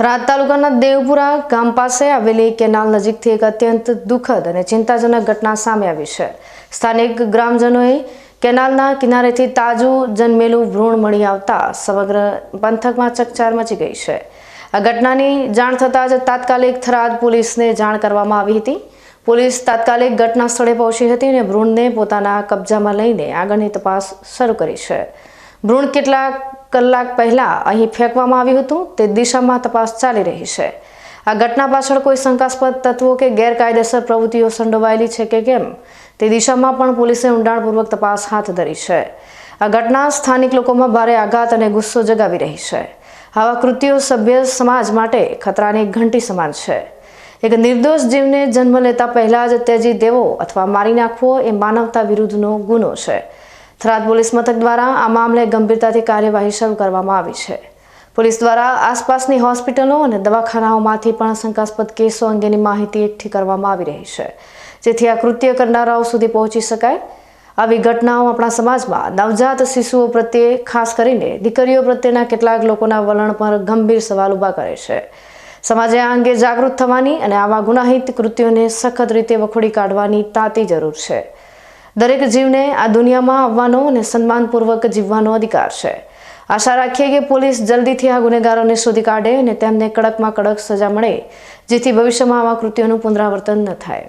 થરાદ તાલુકાના દેવપુરા ગામ પાસે આવેલી કેનાલ નજીકથી એક અત્યંત દુઃખદ અને ચિંતાજનક ઘટના સામે આવી છે. સ્થાનિક ગ્રામજનોએ કેનાલના કિનારેથી તાજું જન્મેલું ભ્રૂણ મળી આવતા સમગ્ર પંથકમાં ચકચાર મચી ગઈ છે. આ ઘટનાની જાણ થતાં જ તાત્કાલિક થરાદ પોલીસને જાણ કરવામાં આવી હતી. પોલીસ તાત્કાલિક ઘટના સ્થળે પહોંચી હતી અને ભ્રૂણને પોતાના કબજામાં લઈને આગળની તપાસ શરૂ કરી છે. ભ્રૂણ કેટલાક કલાક પહેલા અહીં ફેંકવામાં આવ્યું હતું. તે દિશામાં તપાસ ચાલી રહી છે. આ ઘટના પાછળ કોઈ શંકાસ્પદ તત્વો કે ગેરકાયદેસર પ્રવૃત્તિઓ સંડોવાયેલી છે કે કેમ? તે દિશામાં પણ પોલીસે ઊંડાણપૂર્વક તપાસ હાથ ધરી છે. આ ઘટના સ્થાનિક લોકોમાં ભારે આઘાત અને ગુસ્સો જગાવી રહી છે. આવા કૃત્યો સભ્ય સમાજ માટે ખતરાની ઘંટી સમાન છે. એક નિર્દોષ જીવને જન્મ લેતા પહેલાં જ ત્યજી દેવો અથવા મારી નાખવો એ માનવતા વિરુદ્ધનો ગુનો છે. થરાદ પોલીસ મથક દ્વારા આ મામલે ગંભીરતાથી કાર્યવાહી શરૂ કરવામાં આવી છે. પોલીસ દ્વારા આસપાસની હોસ્પિટલો અને દવાખાનાઓમાંથી પણ શંકાસ્પદ કેસો અંગેની માહિતી એકઠી કરવામાં આવી રહી છે. જેથી આ કૃત્ય કરનારાઓ સુધી પહોંચી શકાય. આવી ઘટનાઓ આપણા સમાજમાં નવજાત શિશુઓ પ્રત્યે, ખાસ કરીને દીકરીઓ પ્રત્યેના કેટલાક લોકોના વલણ પર ગંભીર સવાલ ઊભા કરે છે. સમાજે આ અંગે જાગૃત થવાની અને આવા ગુનાહિત કૃત્યોને સખત રીતે વખોડી કાઢવાની તાતી જરૂર છે. દરેક જીવને આ દુનિયામાં આવવાનો અને સન્માનપૂર્વક જીવવાનો અધિકાર છે. આશા રાખીએ કે પોલીસ જલ્દીથી આ ગુનેગારોને શોધી કાઢે અને તેમને કડકમાં કડક સજા મળે, જેથી ભવિષ્યમાં આવા કૃત્યોનું પુનરાવર્તન ન થાય.